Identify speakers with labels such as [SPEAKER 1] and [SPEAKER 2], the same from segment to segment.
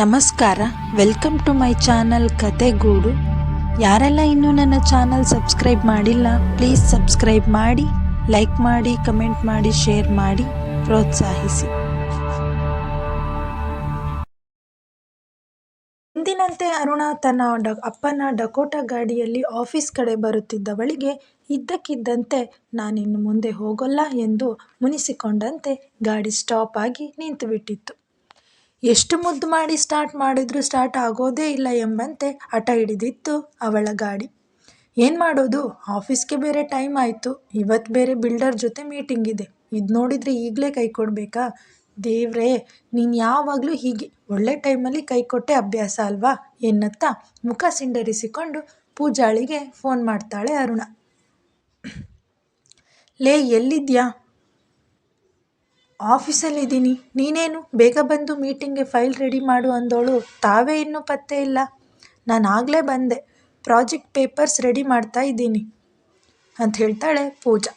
[SPEAKER 1] ನಮಸ್ಕಾರ. Welcome to my channel Kathegoodu ಯಾರೆಲ್ಲ ಇನ್ನೂ ನನ್ನ ಚಾನಲ್ ಸಬ್ಸ್ಕ್ರೈಬ್ ಮಾಡಿಲ್ಲ ಪ್ಲೀಸ್ ಸಬ್ಸ್ಕ್ರೈಬ್ ಮಾಡಿ ಲೈಕ್ ಮಾಡಿ ಕಮೆಂಟ್ ಮಾಡಿ ಶೇರ್ ಮಾಡಿ, ಪ್ರೋತ್ಸಾಹಿಸಿ. ಎಂದಿನಂತೆ ಅರುಣ ತನ್ನ ಡ, ಅಪ್ಪನ ಡಕೋಟಾ ಗಾಡಿಯಲ್ಲಿ ಆಫೀಸ್ ಕಡೆ ಬರುತ್ತಿದ್ದವಳಿಗೆ ಇದ್ದಕ್ಕಿದ್ದಂತೆ ನಾನಿನ್ನು ಮುಂದೆ ಹೋಗೋಲ್ಲ ಎಂದು ಮುನಿಸಿಕೊಂಡಂತೆ ಗಾಡಿ ಸ್ಟಾಪ್ ಆಗಿ ನಿಂತುಬಿಟ್ಟಿತ್ತು. ಎಷ್ಟು ಮುದ್ದು ಮಾಡಿ ಸ್ಟಾರ್ಟ್ ಮಾಡಿದ್ರು ಸ್ಟಾರ್ಟ್ ಆಗೋದೇ ಇಲ್ಲ ಎಂಬಂತೆ ಹಠ ಹಿಡಿದಿತ್ತು ಅವಳ ಗಾಡಿ. ಏನು ಮಾಡೋದು? ಆಫೀಸ್ಗೆ ಬೇರೆ ಟೈಮ್ ಆಯಿತು. ಇವತ್ತು ಬೇರೆ ಬಿಲ್ಡರ್ ಜೊತೆ ಮೀಟಿಂಗ್ ಇದೆ. ಇದು ನೋಡಿದರೆ ಈಗಲೇ ಕೈ ಕೊಡಬೇಕಾ? ದೇವ್ರೇ, ನೀನು ಯಾವಾಗಲೂ ಹೀಗೆ ಒಳ್ಳೆ ಟೈಮಲ್ಲಿ ಕೈ ಕೊಟ್ಟೆ ಅಭ್ಯಾಸ ಅಲ್ವಾ? ಎನ್ನುತ್ತಾ ಮುಖ ಸಿಂಡರಿಸಿಕೊಂಡು ಪೂಜಾಳಿಗೆ ಫೋನ್ ಮಾಡ್ತಾಳೆ ಅರುಣ. ಲೇ, ಎಲ್ಲಿದ್ಯಾ? ಆಫೀಸಲ್ಲಿದ್ದೀನಿ ನೀನೇನು? ಬೇಗ ಬಂದು ಮೀಟಿಂಗ್ಗೆ ಫೈಲ್ ರೆಡಿ ಮಾಡು ಅಂದೋಳು. ತಾವೇ ಇನ್ನೂ ಪತ್ತೆ ಇಲ್ಲ. ನಾನು ಆಗಲೇ ಬಂದೆ. ಪ್ರಾಜೆಕ್ಟ್ ಪೇಪರ್ಸ್ ರೆಡಿ ಮಾಡ್ತಾ ಇದ್ದೀನಿ ಅಂತ ಹೇಳ್ತಾಳೆ ಪೂಜಾ.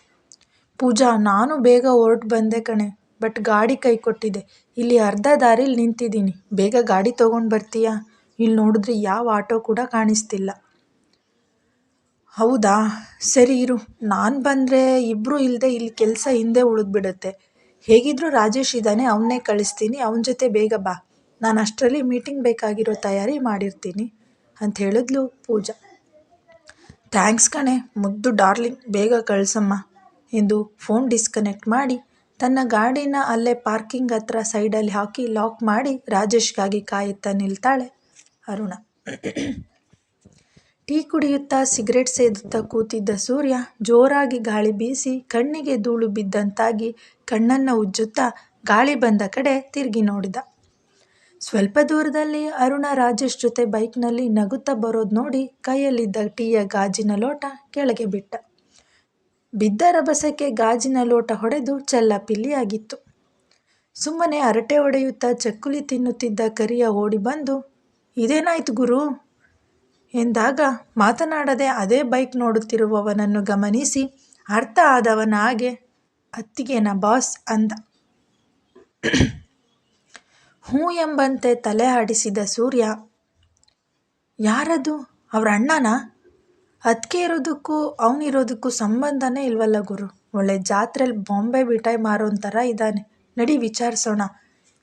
[SPEAKER 1] ಪೂಜಾ, ನಾನು ಬೇಗ ಹೊರಟು ಬಂದೆ ಕಣೆ. ಬಟ್ ಗಾಡಿ ಕೈ ಕೊಟ್ಟಿದೆ. ಇಲ್ಲಿ ಅರ್ಧ ದಾರಿಲಿ ನಿಂತಿದ್ದೀನಿ. ಬೇಗ ಗಾಡಿ ತೊಗೊಂಡು ಬರ್ತೀಯಾ? ಇಲ್ಲಿ ನೋಡಿದ್ರೆ ಯಾವ ಆಟೋ ಕೂಡ ಕಾಣಿಸ್ತಿಲ್ಲ. ಹೌದಾ? ಸರಿ ಇರು. ನಾನು ಬಂದರೆ ಇಬ್ಬರೂ ಇಲ್ಲದೆ ಇಲ್ಲಿ ಕೆಲಸ ಹಿಂದೆ ಉಳಿದ್ಬಿಡುತ್ತೆ. ಹೇಗಿದ್ರೂ ರಾಜೇಶ್ ಇದ್ದಾನೆ, ಅವನ್ನೇ ಕಳಿಸ್ತೀನಿ, ಅವನ ಜೊತೆ ಬೇಗ ಬಾ. ನಾನು ಅಷ್ಟರಲ್ಲಿ ಮೀಟಿಂಗ್ ಬೇಕಾಗಿರೋ ತಯಾರಿ ಮಾಡಿರ್ತೀನಿ ಅಂತ ಹೇಳಿದ್ಲು ಪೂಜಾ. ಥ್ಯಾಂಕ್ಸ್ ಕಣೆ, ಮುದ್ದು ಡಾರ್ಲಿಂಗ್, ಬೇಗ ಕಳಿಸಮ್ಮ ಎಂದು ಫೋನ್ ಡಿಸ್ಕನೆಕ್ಟ್ ಮಾಡಿ ತನ್ನ ಗಾಡಿನ ಅಲ್ಲೇ ಪಾರ್ಕಿಂಗ್ ಹತ್ರ ಸೈಡಲ್ಲಿ ಹಾಕಿ ಲಾಕ್ ಮಾಡಿ ರಾಜೇಶ್ಗಾಗಿ ಕಾಯುತ್ತಾ ನಿಲ್ತಾಳೆ ಅರುಣ. ಟೀ ಕುಡಿಯುತ್ತಾ ಸಿಗರೇಟ್ ಸೇದುತ್ತಾ ಕೂತಿದ್ದ ಸೂರ್ಯ ಜೋರಾಗಿ ಗಾಳಿ ಬೀಸಿ ಕಣ್ಣಿಗೆ ಧೂಳು ಬಿದ್ದಂತಾಗಿ ಕಣ್ಣನ್ನು ಉಜ್ಜುತ್ತಾ ಗಾಳಿ ಬಂದ ಕಡೆ ತಿರುಗಿ ನೋಡಿದ. ಸ್ವಲ್ಪ ದೂರದಲ್ಲಿ ಅರುಣ ರಾಜೇಶ್ ಜೊತೆ ಬೈಕ್ನಲ್ಲಿ ನಗುತ್ತಾ ಬರೋದು ನೋಡಿ ಕೈಯಲ್ಲಿದ್ದ ಟೀಯ ಗಾಜಿನ ಲೋಟ ಕೆಳಗೆ ಬಿಟ್ಟ. ಬಿದ್ದ ರಭಸಕ್ಕೆ ಗಾಜಿನ ಲೋಟ ಹೊಡೆದು ಚೆಲ್ಲಾಪಿಲ್ಲಿಯಾಗಿತ್ತು. ಸುಮ್ಮನೆ ಹರಟೆ ಹೊಡೆಯುತ್ತಾ ಚಕ್ಕುಲಿ ತಿನ್ನುತ್ತಿದ್ದ ಕರಿಯ ಓಡಿ ಬಂದು, ಇದೇನಾಯ್ತು ಗುರು? ಎಂದಾಗ ಮಾತನಾಡದೆ ಅದೇ ಬೈಕ್ ನೋಡುತ್ತಿರುವವನನ್ನು ಗಮನಿಸಿ ಅರ್ಥ ಆದವನ ಹಾಗೆ ಅತ್ತಿಗೆನ ಬಾಸ್ ಅಂದ. ಹ್ಞೂ ಎಂಬಂತೆ ತಲೆ ಆಡಿಸಿದ ಸೂರ್ಯ, ಯಾರದು? ಅವ್ರ ಅಣ್ಣನ? ಅತ್ತಿಗೆ ಇರೋದಕ್ಕೂ ಅವನಿರೋದಕ್ಕೂ ಸಂಬಂಧನೇ ಇಲ್ವಲ್ಲ ಗುರು. ಒಳ್ಳೆ ಜಾತ್ರೆಲಿ ಬಾಂಬೆ ಮಿಠಾಯಿ ಮಾರೋನ್ ಥರ ಇದ್ದಾನೆ ನಡಿ ವಿಚಾರಿಸೋಣ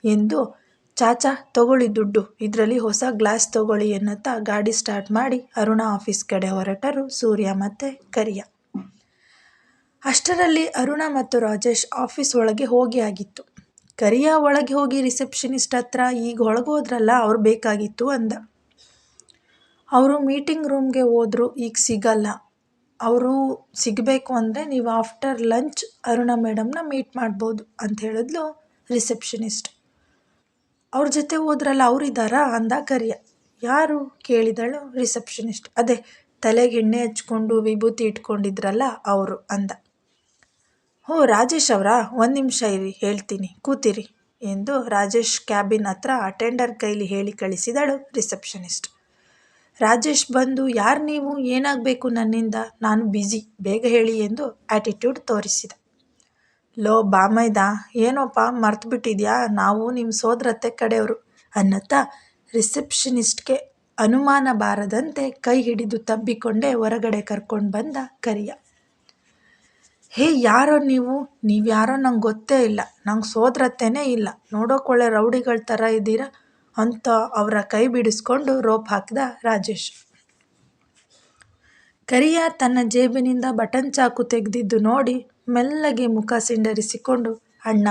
[SPEAKER 1] ಎಂದು ಚಾಚಾ, ತಗೊಳ್ಳಿ ದುಡ್ಡು. ಇದರಲ್ಲಿ ಹೊಸ ಗ್ಲಾಸ್ ತಗೊಳ್ಳಿ ಎನ್ನುತ್ತಾ ಗಾಡಿ ಸ್ಟಾರ್ಟ್ ಮಾಡಿ ಅರುಣ ಆಫೀಸ್ ಕಡೆ ಹೊರಟರು ಸೂರ್ಯ ಮತ್ತು ಕರಿಯ. ಅಷ್ಟರಲ್ಲಿ ಅರುಣ ಮತ್ತು ರಾಜೇಶ್ ಆಫೀಸ್ ಒಳಗೆ ಹೋಗಿ ಆಗಿತ್ತು. ಕರಿಯ ಒಳಗೆ ಹೋಗಿ ರಿಸೆಪ್ಷನಿಸ್ಟ್ ಹತ್ರ ಈಗ ಒಳಗೋದ್ರಲ್ಲ ಅವ್ರು ಬೇಕಾಗಿತ್ತು ಅಂದ. ಅವರು ಮೀಟಿಂಗ್ ರೂಮ್ಗೆ ಹೋದರು, ಈಗ ಸಿಗಲ್ಲ. ಅವರು ಸಿಗಬೇಕು ಅಂದರೆ ನೀವು ಆಫ್ಟರ್ ಲಂಚ್ ಅರುಣ ಮೇಡಮ್ನ ಮೀಟ್ ಮಾಡ್ಬೋದು ಅಂತ ಹೇಳಿದ್ಲು ರಿಸೆಪ್ಷನಿಸ್ಟ್. ಅವ್ರ ಜೊತೆ ಹೋದ್ರಲ್ಲ ಅವರಿದ್ದಾರಾ ಅಂದ ಕರಿಯ. ಯಾರು ಕೇಳಿದಳು ರಿಸೆಪ್ಷನಿಸ್ಟ್. ಅದೇ, ತಲೆಗೆ ಎಣ್ಣೆ ಹಚ್ಕೊಂಡು ವಿಭೂತಿ ಇಟ್ಕೊಂಡಿದ್ರಲ್ಲ ಅವರು, ಅಂದ. ಹೋ, ರಾಜೇಶ್ ಅವರಾ? ಒಂದು ನಿಮಿಷ ಇರಿ, ಹೇಳ್ತೀನಿ. ಕೂತಿರಿ, ಎಂದು ರಾಜೇಶ್ ಕ್ಯಾಬಿನ್ ಹತ್ರ ಅಟೆಂಡರ್ ಕೈಲಿ ಹೇಳಿ ಕಳಿಸಿದಳು ರಿಸೆಪ್ಷನಿಸ್ಟ್. ರಾಜೇಶ್ ಬಂದು, ಯಾರು ನೀವು? ಏನಾಗಬೇಕು ನನ್ನಿಂದ? ನಾನು ಬ್ಯುಸಿ. ಬೇಗ ಹೇಳಿ, ಎಂದು ಆ್ಯಟಿಟ್ಯೂಡ್ ತೋರಿಸಿದ. ಲೋ ಬಾಮೈದ ಏನೋಪ್ಪ, ಮರ್ತುಬಿಟ್ಟಿದ್ಯಾ? ನಾವು ನಿಮ್ಮ ಸೋದರತ್ತೆ ಕಡೆಯವರು ಅನ್ನತ್ತ ರಿಸೆಪ್ಷನಿಸ್ಟ್ಗೆ ಅನುಮಾನ ಬಾರದಂತೆ ಕೈ ಹಿಡಿದು ತಬ್ಬಿಕೊಂಡೆ ಹೊರಗಡೆ ಕರ್ಕೊಂಡು ಬಂದ ಕರಿಯ. ಹೇ, ಯಾರೋ ನೀವು? ನೀವು ಯಾರೋ ನಂಗೆ ಗೊತ್ತೇ ಇಲ್ಲ. ನಂಗೆ ಸೋದರತ್ತೆನೇ ಇಲ್ಲ. ನೋಡೋಕೊಳ್ಳೆ ರೌಡಿಗಳ ಥರ ಇದ್ದೀರಾ ಅಂತ ಅವರ ಕೈ ಬಿಡಿಸ್ಕೊಂಡು ರೋಪ್ ಹಾಕಿದ ರಾಜೇಶ್. ಕರಿಯ ತನ್ನ ಜೇಬಿನಿಂದ ಬಟನ್ ಚಾಕು ತೆಗೆದಿದ್ದು ನೋಡಿ ಮೆಲ್ಲಗೆ ಮುಖ ಸಿಂಡರಿಸಿಕೊಂಡು, ಅಣ್ಣ,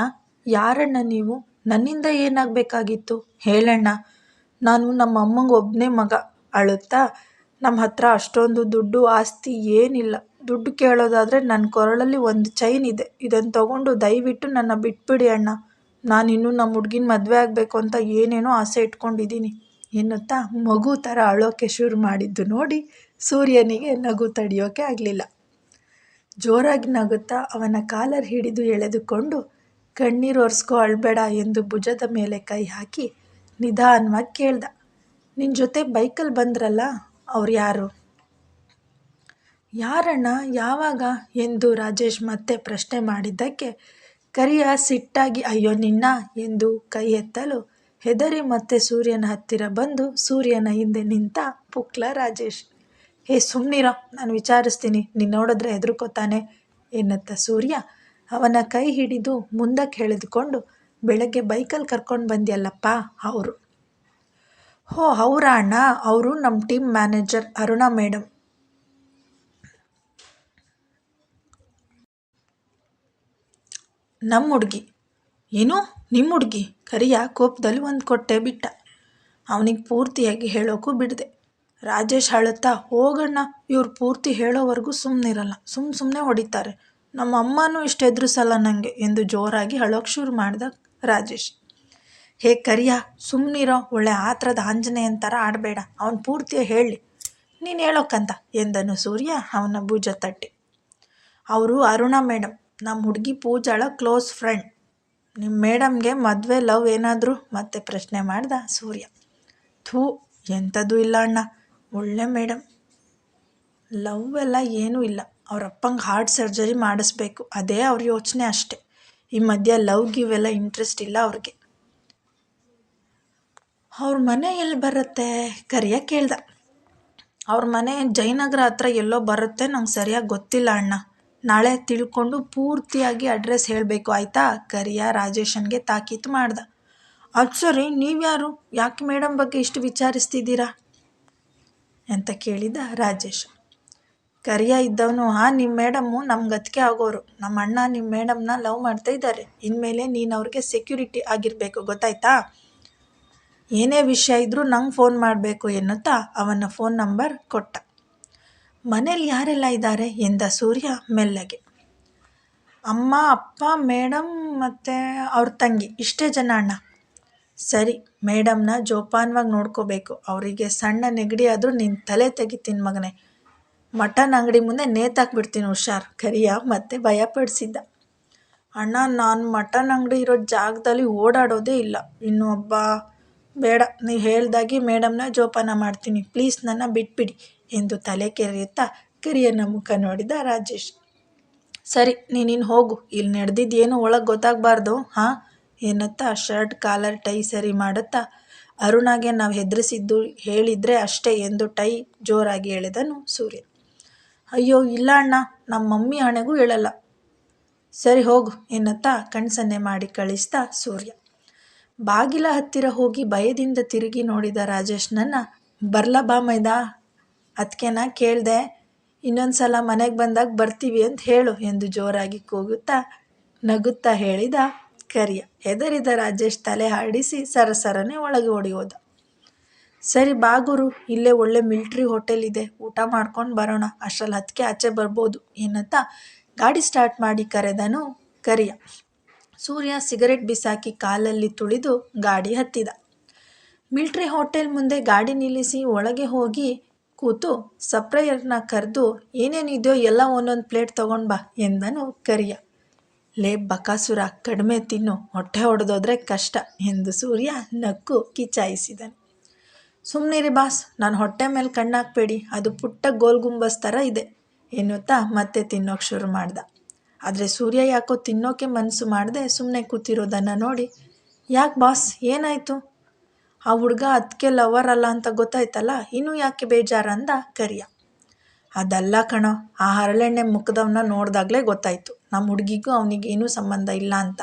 [SPEAKER 1] ಯಾರಣ್ಣ ನೀವು? ನನ್ನಿಂದ ಏನಾಗಬೇಕಾಗಿತ್ತು? ಹೇಳಣ್ಣ, ನಾನು ನಮ್ಮ ಅಮ್ಮಂಗೆ ಒಬ್ಬನೇ ಮಗ. ಅಳುತ್ತಾ? ನಮ್ಮ ಹತ್ರ ಅಷ್ಟೊಂದು ದುಡ್ಡು, ಆಸ್ತಿ ಏನಿಲ್ಲ. ದುಡ್ಡು ಕೇಳೋದಾದರೆ ನನ್ನ ಕೊರಳಲ್ಲಿ ಒಂದು ಚೈನ್ ಇದೆ. ಇದನ್ನು ತಗೊಂಡು ದಯವಿಟ್ಟು ನನ್ನ ಬಿಟ್ಬಿಡಿ ಅಣ್ಣ. ನಾನಿನ್ನೂ ನಮ್ಮ ಹುಡ್ಗಿನ ಮದುವೆ ಆಗಬೇಕು ಅಂತ ಏನೇನೋ ಆಸೆ ಇಟ್ಕೊಂಡಿದ್ದೀನಿ ಎನ್ನುತ್ತಾ ಮಗು ಥರ ಅಳೋಕೆ ಶುರು ಮಾಡಿದ್ದು ನೋಡಿ ಸೂರ್ಯನಿಗೆ ನಗು ತಡೆಯೋಕೆ ಆಗಲಿಲ್ಲ. ಜೋರಾಗಿ ನಗುತ್ತಾ ಅವನ ಕಾಲರ್ ಹಿಡಿದು ಎಳೆದುಕೊಂಡು, ಕಣ್ಣೀರು ಒರೆಸ್ಕೋ ಅಳ್ಬೇಡ ಎಂದು ಭುಜದ ಮೇಲೆ ಕೈ ಹಾಕಿ ನಿಧಾನವಾಗಿ ಕೇಳ್ದ ನಿನ್ನ ಜೊತೆ ಬೈಕಲ್ಲಿ ಬಂದ್ರಲ್ಲ, ಅವ್ರು ಯಾರು? ಯಾರಣ್ಣ, ಯಾವಾಗ? ಎಂದು ರಾಜೇಶ್ ಮತ್ತೆ ಪ್ರಶ್ನೆ ಮಾಡಿದ್ದಕ್ಕೆ, ಕರಿಯ ಸಿಟ್ಟಾಗಿ ಅಯ್ಯೋ ನಿನ್ನ ಎಂದು ಕೈ ಎತ್ತಲು ಹೆದರಿ ಮತ್ತೆ ಸೂರ್ಯನ ಹತ್ತಿರ ಬಂದು ಸೂರ್ಯನ ಹಿಂದೆ ನಿಂತ ಪುಕ್ಲ ರಾಜೇಶ್. ಹೇ ಸುಮ್ಮನಿರೋ ನಾನು ವಿಚಾರಿಸ್ತೀನಿ. ನೀನು ನೋಡಿದ್ರೆ ಹೆದರ್ಕೋತಾನೆ ಎನ್ನುತ್ತ ಸೂರ್ಯ. ಅವನ ಕೈ ಹಿಡಿದು ಮುಂದಕ್ಕೆ ಎಳೆದುಕೊಂಡು ಬೆಳಗ್ಗೆ ಬೈಕಲ್ಲಿ ಕರ್ಕೊಂಡು ಬಂದ್ಯಲ್ಲಪ್ಪ, ಅವರು. ಹೋ, ಅವರ ಅಣ್ಣ? ಅವರು ನಮ್ಮ ಟೀಮ್ ಮ್ಯಾನೇಜರ್ ಅರುಣಾ ಮೇಡಮ್ ನಮ್ಮ ಹುಡುಗಿ. ಏನು? ನಿಮ್ಮ ಹುಡುಗಿ? ಕರಿಯ ಕೋಪದಲ್ಲಿ ಒಂದು ಕೊಟ್ಟೆ ಬಿಟ್ಟ. ಅವನಿಗೆ ಪೂರ್ತಿಯಾಗಿ ಹೇಳೋಕ್ಕೂ ಬಿಡದೆ. ರಾಜೇಶ್ ಅಳುತ್ತಾ, ಹೋಗಣ್ಣ, ಇವ್ರು ಪೂರ್ತಿ ಹೇಳೋವರೆಗೂ ಸುಮ್ಮನಿರಲ್ಲ ಸುಮ್ಮ ಸುಮ್ಮನೆ ಹೊಡಿತಾರೆ. ನಮ್ಮ ಅಮ್ಮನೂ ಇಷ್ಟು ಎದುರಿಸಲ್ಲ ನನಗೆ ಎಂದು ಜೋರಾಗಿ ಅಳೋಕ್ಕೆ ಶುರು ಮಾಡ್ದ ರಾಜೇಶ್. ಹೇ ಕರಿಯ ಸುಮ್ಮನಿರೋ ಒಳ್ಳೆ ಆತ್ರದ ಆಂಜನೇಯನ ಥರ ಆಡಬೇಡ, ಅವನು ಪೂರ್ತಿಯಾಗಿ ಹೇಳಿ. ನೀನು ಹೇಳೋಕ್ಕಂತ ಎಂದನು ಸೂರ್ಯ ಅವನ ಭುಜ ತಟ್ಟಿ. ಅವರು ಅರುಣಾ ಮೇಡಮ್ ನಮ್ಮ ಹುಡುಗಿ ಪೂಜಾಳ ಕ್ಲೋಸ್ ಫ್ರೆಂಡ್. ನಿಮ್ಮ ಮೇಡಮ್ಗೆ ಮದುವೆ ಲವ್ ಏನಾದರೂ? ಮತ್ತೆ ಪ್ರಶ್ನೆ ಮಾಡ್ದ ಸೂರ್ಯ. ಥೂ ಎಂಥದ್ದು ಇಲ್ಲ ಅಣ್ಣ. ಒಳ್ಳೆ ಮೇಡಮ್ ಲವ್ ಎಲ್ಲ ಏನೂ ಇಲ್ಲ. ಅವ್ರ ಅಪ್ಪಂಗೆ ಹಾರ್ಟ್ ಸರ್ಜರಿ ಮಾಡಿಸ್ಬೇಕು. ಅದೇ ಅವ್ರ ಯೋಚನೆ ಅಷ್ಟೆ. ಈ ಮಧ್ಯ ಲವ್ ಗಿವ್ ಎಲ್ಲ ಇಂಟ್ರೆಸ್ಟ್ ಇಲ್ಲ ಅವ್ರಿಗೆ. ಅವ್ರ ಮನೆ ಎಲ್ಲಿ ಬರುತ್ತೆ? ಕರಿಯ ಕೇಳ್ದ ಅವ್ರ ಮನೆ ಜಯನಗರ ಹತ್ರ ಎಲ್ಲೋ ಬರುತ್ತೆ. ನಂಗೆ ಸರಿಯಾಗಿ ಗೊತ್ತಿಲ್ಲ ಅಣ್ಣ. ನಾಳೆ ತಿಳ್ಕೊಂಡು ಪೂರ್ತಿಯಾಗಿ ಅಡ್ರೆಸ್ ಹೇಳಬೇಕು. ಆಯಿತಾ? ಕರಿಯ ರಾಜೇಶನ್ಗೆ ತಾಕೀತು ಮಾಡ್ದ. ಅದು ಸರಿ, ನೀವ್ಯಾರು? ಯಾಕೆ ಮೇಡಮ್ ಬಗ್ಗೆ ಇಷ್ಟು ವಿಚಾರಿಸ್ತಿದ್ದೀರಾ? ಅಂತ ಕೇಳಿದ ರಾಜೇಶ್. ಕರಿಯ ಇದ್ದವನು, ಹಾಂ ನಿಮ್ಮ ಮೇಡಮ್ಮು ನಮ್ಗೆ ಅತ್ತಿಗೆ ಆಗೋರು. ನಮ್ಮ ಅಣ್ಣ ನಿಮ್ಮ ಮೇಡಮ್ನ ಲವ್ ಮಾಡ್ತಾ ಇದ್ದಾರೆ ಇನ್ಮೇಲೆ ನೀನು ಅವ್ರಿಗೆ ಸೆಕ್ಯೂರಿಟಿ ಆಗಿರಬೇಕು, ಗೊತ್ತಾಯ್ತಾ? ಏನೇ ವಿಷಯ ಇದ್ದರೂ ನಂಗೆ ಫೋನ್ ಮಾಡಬೇಕು, ಎನ್ನುತ್ತಾ ಅವನ ಫೋನ್ ನಂಬರ್ ಕೊಟ್ಟ. ಮನೇಲಿ ಯಾರೆಲ್ಲ ಇದ್ದಾರೆ ಎಂದ ಸೂರ್ಯ ಮೆಲ್ಲಗೆ. ಅಮ್ಮ, ಅಪ್ಪ, ಮೇಡಮ್ ಮತ್ತು ಅವ್ರ ತಂಗಿ. ಇಷ್ಟೇ ಜನ ಅಣ್ಣ. ಸರಿ, ಮೇಡಮ್ನ ಜೋಪಾನವಾಗಿ ನೋಡ್ಕೋಬೇಕು. ಅವರಿಗೆ ಸಣ್ಣ ನೆಗಡಿ ಆದರೂ ನಿನ್ನ ತಲೆ ತೆಗಿತೀನಿ ಮಗನೇ. ಮಟನ್ ಅಂಗಡಿ ಮುಂದೆ ನೇತಾಕ್ಬಿಡ್ತೀನಿ ಹುಷಾರ್. ಕರಿಯ ಮತ್ತೆ ಭಯಪಡಿಸಿದ್ದ. ಅಣ್ಣ, ನಾನು ಮಟನ್ ಅಂಗಡಿ ಇರೋ ಜಾಗದಲ್ಲಿ ಓಡಾಡೋದೇ ಇಲ್ಲ. ಇನ್ನು ಒಬ್ಬ ಬೇಡ. ನೀವು ಹೇಳ್ದಾಗಿ ಮೇಡಮ್ನ ಜೋಪಾನ ಮಾಡ್ತೀನಿ. ಪ್ಲೀಸ್ ನನ್ನ ಬಿಟ್ಬಿಡಿ ಎಂದು ತಲೆ ಕೆರೆಯುತ್ತಾ ಕಿರಿಯನ ಮುಖ ನೋಡಿದ ರಾಜೇಶ್. ಸರಿ ನೀನಿನ್ನು ಹೋಗು. ಇಲ್ಲಿ ನಡೆದಿದ್ದು ಏನು ಒಳಗೆ ಗೊತ್ತಾಗಬಾರ್ದು, ಹಾಂ? ಎನ್ನುತ್ತಾ ಶರ್ಟ್, ಕಾಲರ್, ಟೈ ಸರಿ ಮಾಡುತ್ತಾ? ಅರುಣಾಗೆ ನಾವು ಹೆದರಿಸಿದ್ದು ಹೇಳಿದರೆ ಅಷ್ಟೇ ಎಂದು ಟೈ ಜೋರಾಗಿ ಹೇಳಿದನು ಸೂರ್ಯ ಅಯ್ಯೋ, ಇಲ್ಲ ಅಣ್ಣ ನಮ್ಮ ಮಮ್ಮಿ ಹಣೆಗೂ ಹೇಳಲ್ಲ. ಸರಿ ಹೋಗು ಎನ್ನುತ್ತಾ ಕಣ್ಸನ್ನೆ ಮಾಡಿ ಕಳಿಸ್ತಾ ಸೂರ್ಯ. ಬಾಗಿಲ ಹತ್ತಿರ ಹೋಗಿ ಭಯದಿಂದ ತಿರುಗಿ ನೋಡಿದ ರಾಜೇಶ್ನನ್ನ ಬರ್ಲ ಬಾ ಮೈದ ಅದಕ್ಕೆನ ಕೇಳಿದೆ? ಇನ್ನೊಂದು ಸಲ ಮನೆಗೆ ಬಂದಾಗ ಬರ್ತೀವಿ ಅಂತ ಹೇಳು ಎಂದು ಜೋರಾಗಿ ಕೂಗುತ್ತಾ ನಗುತ್ತಾ ಹೇಳಿದ ಕರಿಯ ಹೆದರಿದ ರಾಜೇಶ್ ತಲೆ ಹಾಡಿಸಿ ಸರಸರನೆ ಒಳಗೆ ಓಡಿ ಸರಿ ಬಾಗುರು ಇಲ್ಲೇ ಒಳ್ಳೆ ಮಿಲ್ಟ್ರಿ ಹೋಟೆಲ್ ಇದೆ, ಊಟ ಮಾಡ್ಕೊಂಡು ಬರೋಣ, ಅಷ್ಟರಲ್ಲಿ ಹತ್ತಿಗೆ ಆಚೆ ಬರ್ಬೋದು ಏನಂತ ಗಾಡಿ ಸ್ಟಾರ್ಟ್ ಮಾಡಿ ಕರೆದನು ಕರಿಯ. ಸೂರ್ಯ ಸಿಗರೆಟ್ ಬಿಸಾಕಿ ಕಾಲಲ್ಲಿ ತುಳಿದು ಗಾಡಿ ಹತ್ತಿದ. ಮಿಲ್ಟ್ರಿ ಹೋಟೆಲ್ ಮುಂದೆ ಗಾಡಿ ನಿಲ್ಲಿಸಿ ಒಳಗೆ ಹೋಗಿ ಕೂತು ಸಪ್ರೈಯರ್ನ ಕರೆದು, ಏನೇನಿದೆಯೋ ಎಲ್ಲ ಒಂದೊಂದು ಪ್ಲೇಟ್ ತಗೊಂಡು ಬಾ ಎಂದನು ಕರಿಯ. ಲೇ ಬಕಾಸುರ, ಕಡಿಮೆ ತಿನ್ನು. ಹೊಟ್ಟೆ ಹೊಡೆದೋದ್ರೆ ಕಷ್ಟ. ಎಂದು ಸೂರ್ಯ ನಕ್ಕು ಕಿಚಾಯಿಸಿದನು ಸುಮ್ಮನಿರಿ ಬಾಸ್, ನಾನು ಹೊಟ್ಟೆ ಮೇಲೆ ಕಣ್ಣಾಕ್ಬೇಡಿ. ಅದು ಪುಟ್ಟ ಗೋಲ್ ಗುಂಬಸ್ ಥರ ಇದೆ, ಎನ್ನುತ್ತಾ ಮತ್ತೆ ತಿನ್ನೋಕೆ ಶುರು ಮಾಡ್ದ. ಆದರೆ ಸೂರ್ಯ ಯಾಕೋ ತಿನ್ನೋಕೆ ಮನಸ್ಸು ಮಾಡದೆ ಸುಮ್ಮನೆ ಕೂತಿರೋದನ್ನು ನೋಡಿ. ಯಾಕೆ ಬಾಸ್, ಏನಾಯಿತು? ಆ ಹುಡುಗ ಅದಕ್ಕೆ ಲವರ್ ಅಲ್ಲ ಅಂತ ಗೊತ್ತಾಯ್ತಲ್ಲ, ಇನ್ನೂ ಯಾಕೆ ಬೇಜಾರಂದ ಕರಿಯ. ಅದಲ್ಲ ಕಣೋ, ಆ ಹರಳೆಣ್ಣೆ ಮುಖದವನ್ನ ನೋಡಿದಾಗಲೇ ಗೊತ್ತಾಯಿತು. ನಮ್ಮ ಹುಡುಗಿಗೂ ಅವನಿಗೆ ಏನೂ ಸಂಬಂಧ ಇಲ್ಲ ಅಂತ.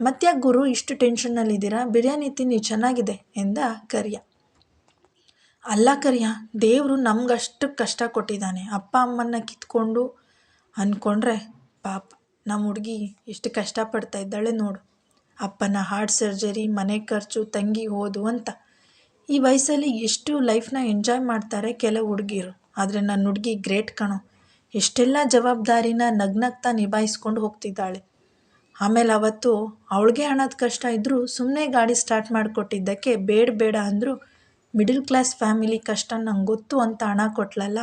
[SPEAKER 1] ಮತ್ತೆ ಗುರು, ಇಷ್ಟು ಟೆನ್ಷನ್ನಲ್ಲಿದ್ದೀರಾ ಬಿರಿಯಾನಿ ತಿನ್ನಿ, ಚೆನ್ನಾಗಿದೆ ಎಂದ ಕರಿಯ. ಅಲ್ಲ ಕರಿಯ, ದೇವರು ನಮ್ಗಷ್ಟು ಕಷ್ಟ ಕೊಟ್ಟಿದ್ದಾನೆ ಅಪ್ಪ ಅಮ್ಮನ್ನ ಕಿತ್ಕೊಂಡು ಅಂದ್ಕೊಂಡ್ರೆ ಪಾಪ ನಮ್ಮ ಹುಡುಗಿ ಎಷ್ಟು ಕಷ್ಟಪಡ್ತಾ ಇದ್ದಾಳೆ ನೋಡು. ಅಪ್ಪನ ಹಾರ್ಟ್ ಸರ್ಜರಿ ಮನೆ ಖರ್ಚು, ತಂಗಿ ಓದು ಅಂತ. ಈ ವಯಸ್ಸಲ್ಲಿ ಎಷ್ಟು ಲೈಫ್ನ ಎಂಜಾಯ್ ಮಾಡ್ತಾರೆ ಕೆಲವು ಹುಡುಗಿರು. ಆದರೆ ನನ್ನ ಹುಡುಗಿ ಗ್ರೇಟ್ ಕಣೋ. ಎಷ್ಟೆಲ್ಲ ಜವಾಬ್ದಾರಿನ ನಗ್ನಗ್ತಾ ನಿಭಾಯಿಸ್ಕೊಂಡು ಹೋಗ್ತಿದ್ದಾಳೆ. ಆಮೇಲೆ ಅವತ್ತು ಅವಳಿಗೆ ಹಣದ ಕಷ್ಟ ಇದ್ದರೂ ಸುಮ್ಮನೆ ಗಾಡಿ ಸ್ಟಾರ್ಟ್ ಮಾಡಿಕೊಟ್ಟಿದ್ದಕ್ಕೆ ಬೇಡ ಬೇಡ ಅಂದರೂ ಮಿಡಲ್ ಕ್ಲಾಸ್ ಫ್ಯಾಮಿಲಿ ಕಷ್ಟ ನಂಗೆ ಗೊತ್ತು ಅಂತ ಹಣ ಕೊಟ್ಲಲ್ಲ,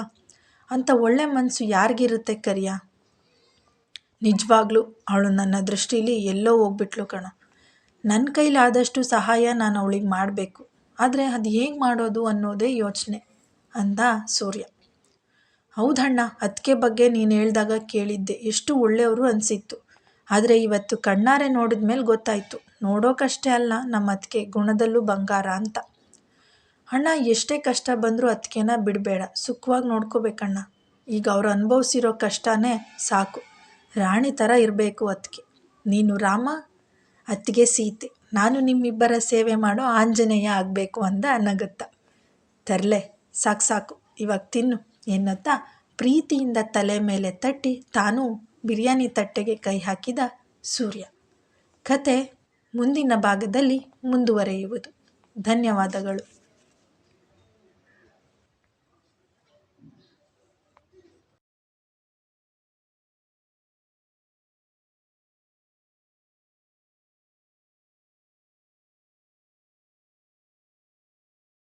[SPEAKER 1] ಅಂತ ಒಳ್ಳೆ ಮನಸ್ಸು ಯಾರಿಗಿರುತ್ತೆ ಕರಿಯ? ನಿಜವಾಗ್ಲೂ ಅವಳು ನನ್ನ ದೃಷ್ಟಿಲಿ ಎಲ್ಲೋ ಹೋಗ್ಬಿಟ್ಲು ಕಣ. ನನ್ನ ಕೈಲಾದಷ್ಟು ಸಹಾಯ ನಾನು ಅವಳಿಗೆ ಮಾಡಬೇಕು, ಆದರೆ ಅದು ಹೇಗೆ ಮಾಡೋದು ಅನ್ನೋದೇ ಯೋಚನೆ, ಅಂದ ಸೂರ್ಯ. ಹೌದಣ್ಣ ಅದಕ್ಕೆ ಬಗ್ಗೆ ನೀನು ಹೇಳಿದಾಗ ಕೇಳಿದ್ದೆ. ಎಷ್ಟು ಒಳ್ಳೆಯವರು ಅನಿಸಿತ್ತು. ಆದರೆ ಇವತ್ತು ಕಣ್ಣಾರೆ ನೋಡಿದ ಮೇಲೆ ಗೊತ್ತಾಯಿತು. ನೋಡೋಕಷ್ಟೇ ಅಲ್ಲ ನಮ್ಮ ಅತ್ತಿಗೆ ಗುಣದಲ್ಲೂ ಬಂಗಾರ ಅಂತ. ಅಣ್ಣ, ಎಷ್ಟೇ ಕಷ್ಟ ಬಂದರೂ ಅತ್ತಿಗೆನ ಬಿಡಬೇಡ. ಸುಖವಾಗಿ ನೋಡ್ಕೋಬೇಕಣ್ಣ. ಈಗ ಅವ್ರು ಅನುಭವಿಸಿರೋ ಕಷ್ಟನೇ ಸಾಕು. ರಾಣಿ ಥರ ಇರಬೇಕು ಅತ್ತಿಗೆ ನೀನು ರಾಮ ಅತ್ತಿಗೆ ಸೀತೆ. ನಾನು ನಿಮ್ಮಿಬ್ಬರ ಸೇವೆ ಮಾಡೋ ಆಂಜನೇಯ ಆಗಬೇಕು ಅಂದ ಅನ್ನಗತ್ತ ತರಲೆ, ಸಾಕು ಸಾಕು. ಇವಾಗ ತಿನ್ನು. ಎನ್ನುತ್ತಾ ಪ್ರೀತಿಯಿಂದ ತಲೆ ಮೇಲೆ ತಟ್ಟಿ ತಾನು ಬಿರಿಯಾನಿ ತಟ್ಟೆಗೆ ಕೈ ಹಾಕಿದ ಸೂರ್ಯ. ಕತೆ ಮುಂದಿನ ಭಾಗದಲ್ಲಿ ಮುಂದುವರೆಯುವುದು. ಧನ್ಯವಾದಗಳು.